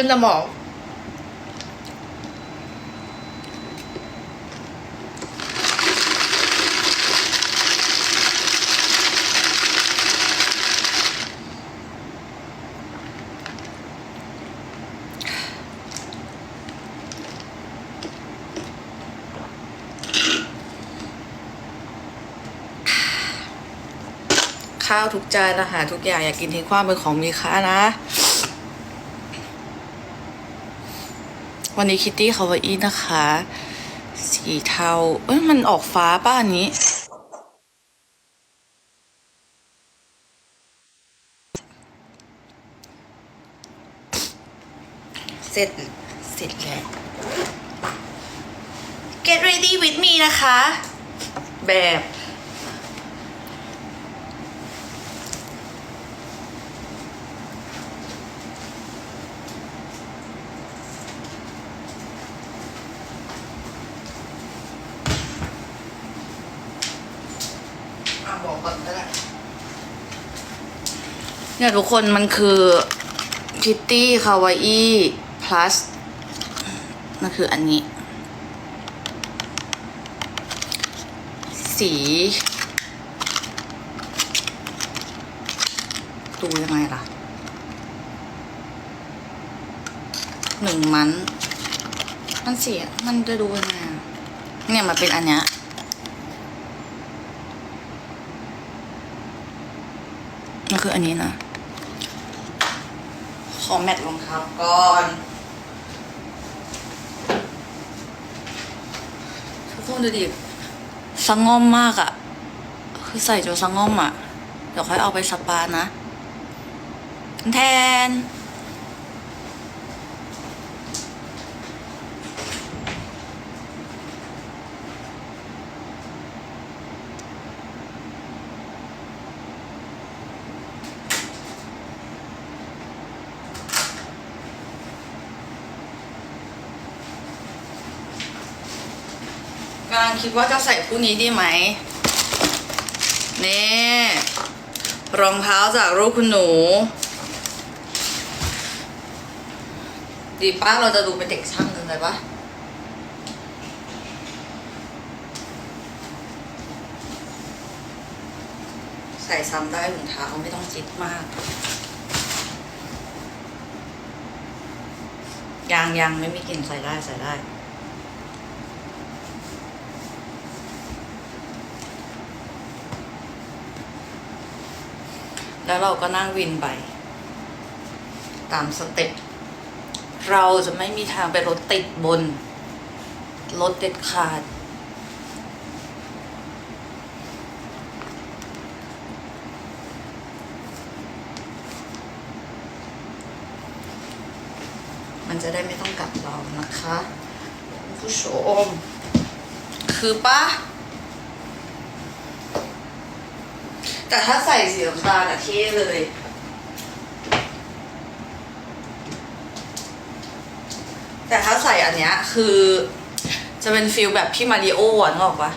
ขึ้นสมอง ข้าวทุกจานอาหารทุกอย่างอยากกินทิ้งขว้างเป็นของมีค่านะ วันนี้คิตตี้คาวาอีนะคะ สีเทา เอ้ย มันออกฟ้าป้าอันนี้ เสร็จ เสร็จแล้ว Get ready with me นะคะ แบบ อะบอกก่อนก็ได้ เนี่ยทุกคนมันคือพิตตี้คาวาอี้ plus นั่นคืออันนี้ สีดูยังไงล่ะหนึ่งมัน มันเสีย มันจะดูยังไงเนี่ยมันเป็นอันเนี้ยมันคืออันนี้นะ อแมทรองเท้าก่อนทุกคนดูดิสังงอมมากอะคือใส่จนสังงอมอะเดี๋ยวค่อยเอาไปสปานะ แทนำลังคิดว่าจะใส่คู่นี้ดีไหมนี่รองเท้าจากรูปคุณหนู ดีป้าเราจะดูเป็นเด็กช่างกันเลยปะใส่ซ้ำได้ถุงเท้าไม่ต้องจิตมากยังยังไม่มีกลิ่นใส่ได้ใส่ได้ แล้วเราก็นั่งวินไป ตามสเต็ปเราจะไม่มีทางไปรถติดบน รถเด็ดขาด มันจะได้ไม่ต้องกลับเรานะคะ ผู้ชม คือปะ แต่ถ้าใส่สีน้ำตาลอะเท่เลย แต่ถ้าใส่อันเนี้ยคือ จะเป็นฟิลแบบพี่มาริโออะนึกออกปะ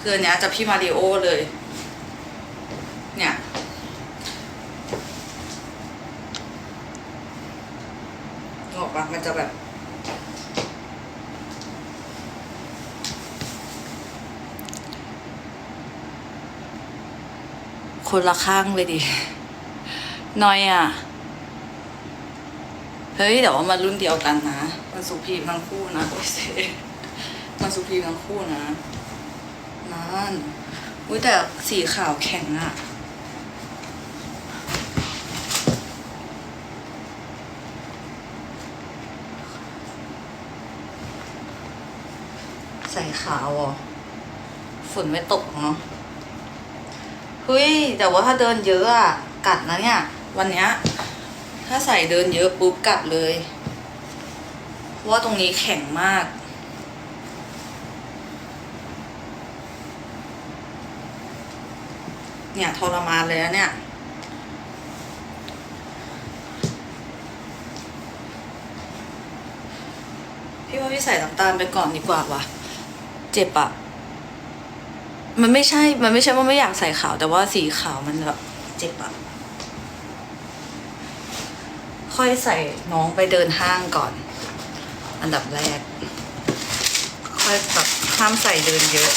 คืออันเนี้ยจะพี่มาริโอเลย เนี่ยนึกออกปะมันจะแบบ คนละข้างเลยดิน้อยอะ เฮ้ยแต่ว่ามันรุ่นเดียวกันนะ มันสุพีมทั้งคู่นะโอ้ยเซมันสุพีมทั้งคู่นะนั่นอุ้ยแต่สีขาวแข็งอะใส่ขาวอะฝุ่นไม่ตกเนาะ เฮ้ยแต่ว่าถ้าเดินเยอะอะกัดนะเนี่ย วันเนี้ยถ้าใส่เดินเยอะปุ๊บกัดเลยว่าตรงนี้แข็งมาก เนี่ยทรมานเลยนะเนี่ยพี่ว่าพี่ใส่น้ำตาลไปก่อนดีกว่าวะเจ็บอะ มันไม่ใช่ มันไม่ใช่ว่าไม่อยากใส่ขาว แต่ว่าสีขาวมันแบบเจ็บอะค่อยใส่น้องไปเดินห้างก่อน อันดับแรก ค่อยแบบห้ามใส่เดินเยอะ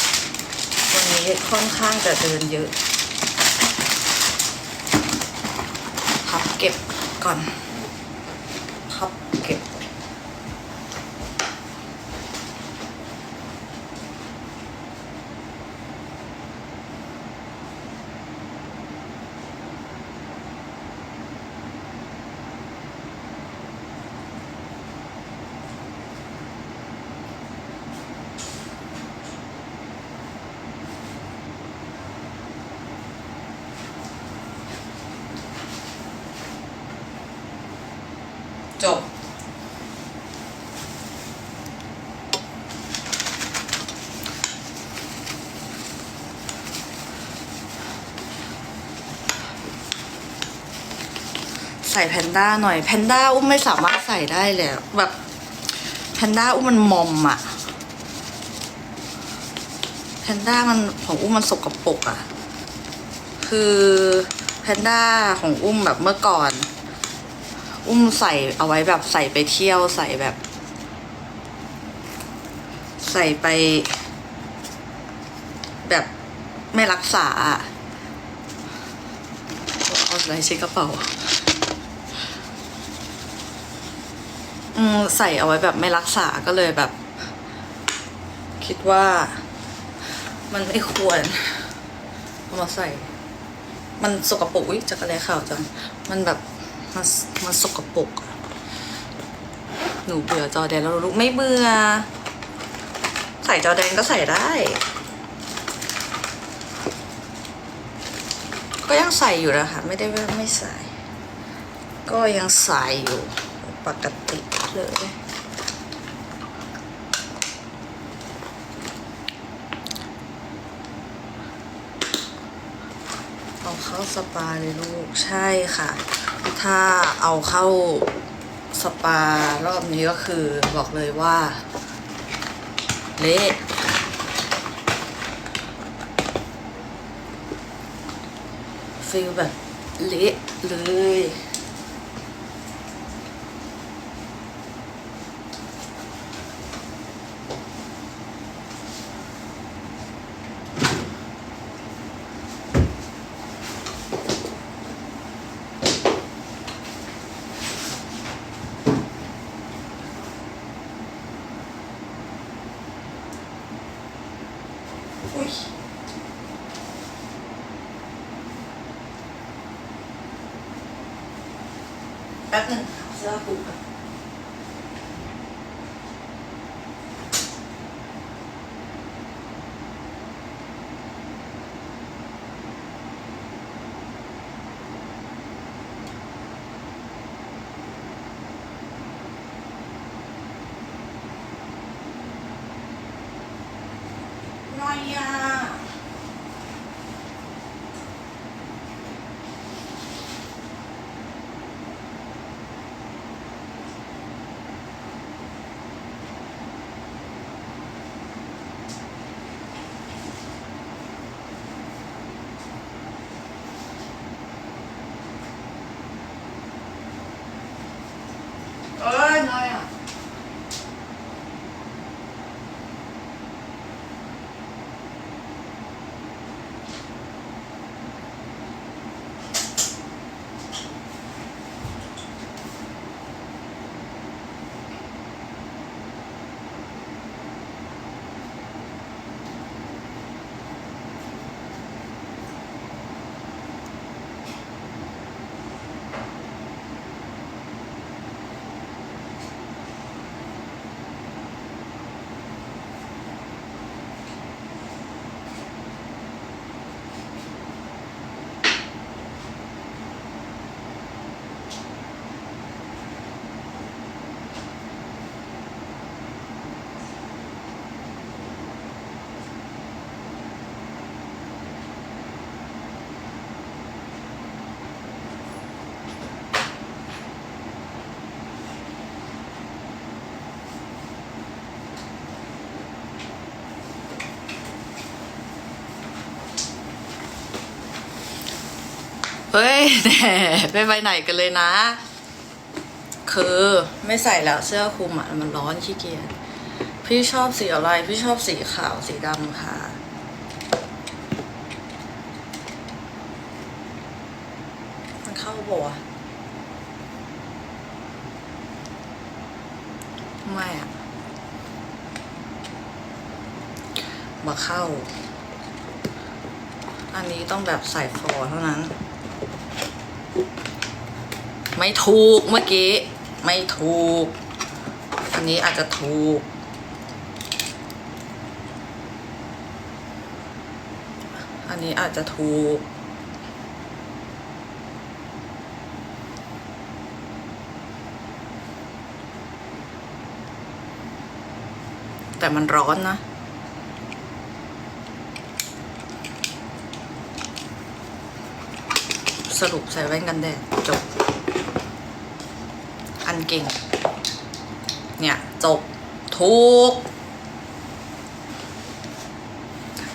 วันนี้ค่อนข้างจะเดินเยอะพับเก็บก่อน พับเก็บ จบ ใส่แพนด้าหน่อยแพนด้าอุ้มไม่สามารถใส่ได้แล้วแบบแพนด้าอุ้มมันมอมอะแพนด้ามันของอุ้มมันสกปรกอะคือแพนด้าของอุ้มแบบเมื่อก่อน อุ้มใส่เอาไว้แบบใส่ไปเที่ยวใส่แบบ ใส่ไป แบบไม่รักษาอะเอาอะไรเช็คกระเป๋า อืมใส่เอาไว้แบบไม่รักษาก็เลยแบบ คิดว่า มันไม่ควรเอามาใส่ มันสกปรกอุ้ยจักรแลขาวจัง มันแบบมันมันสกปรกอะหนูเบื่อจอแดนแล้วลูกไม่เบื่อ ใส่จอแดนก็ใส่ได้ ก็ยังใส่อยู่นะคะ ไม่ได้ว่าไม่ใส่ ก็ยังใส่อยู่ปกติ เลย เอาเข้าสปาเลยลูก ใช่ค่ะ ถ้าเอาเข้าสปารอบนี้ก็คือบอกเลยว่า เละฟีลแบบเละเลย อุ้ย แป๊บหนึ่งหาเสื้อปูก่ ฮ้ยแหมไม่ไปไหนกันเลยนะ คือไม่ใส่แล้วเสื้อคลุมอะมันร้อนขี้เกียจพี่ชอบสีอะไร พี่ชอบสีขาวสีดำค่ะ มันเข้าบ่วะไม่อะมาเข้า อันนี้ต้องแบบใส่ฟอร์เท่านั้น ไม่ถูกเมื่อกี้ ไม่ถูก อันนี้อาจจะถูก อันนี้อาจจะถูก แต่มันร้อนนะ สรุปใส่แว่นกันแดดจบ อันเก่ง เนี่ย จบ ถูก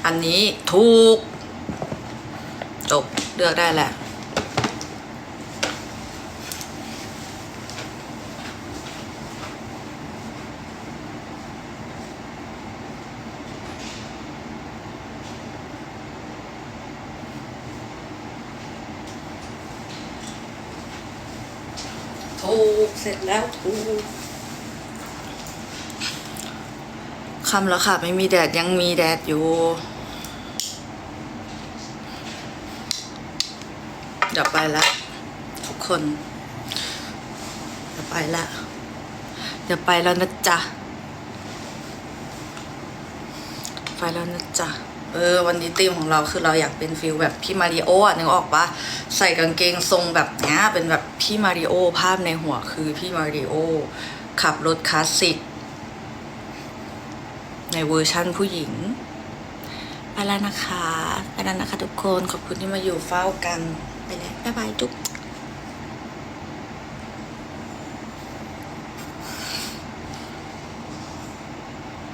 อันนี้ถูก จบเลือกได้แหละ ถูก เสร็จแล้วถูคำแล้วค่ะ ไม่มีแดดยังมีแดดอยู่ เดี๋ยวไปละทุกคน เดี๋ยวไปละเดี๋ยวไปแล้วนะจ๊ะ ไปแล้วนะจ๊ะ เออวันนี้ธีมของเราคือเราอยากเป็นฟิลแบบพี่มาริโออะนึกออกปะใส่กางเกงทรงแบบเนี้ยเป็นแบบพี่มาริโอภาพในหัวคือพี่มาริโอขับรถคลาสสิก ในเวอร์ชั่นผู้หญิงไปแล้วนะคะไปแล้วนะคะทุกคนขอบคุณที่มาอยู่เฝ้ากันไปแล้วบ๊ายบายจุ๊บ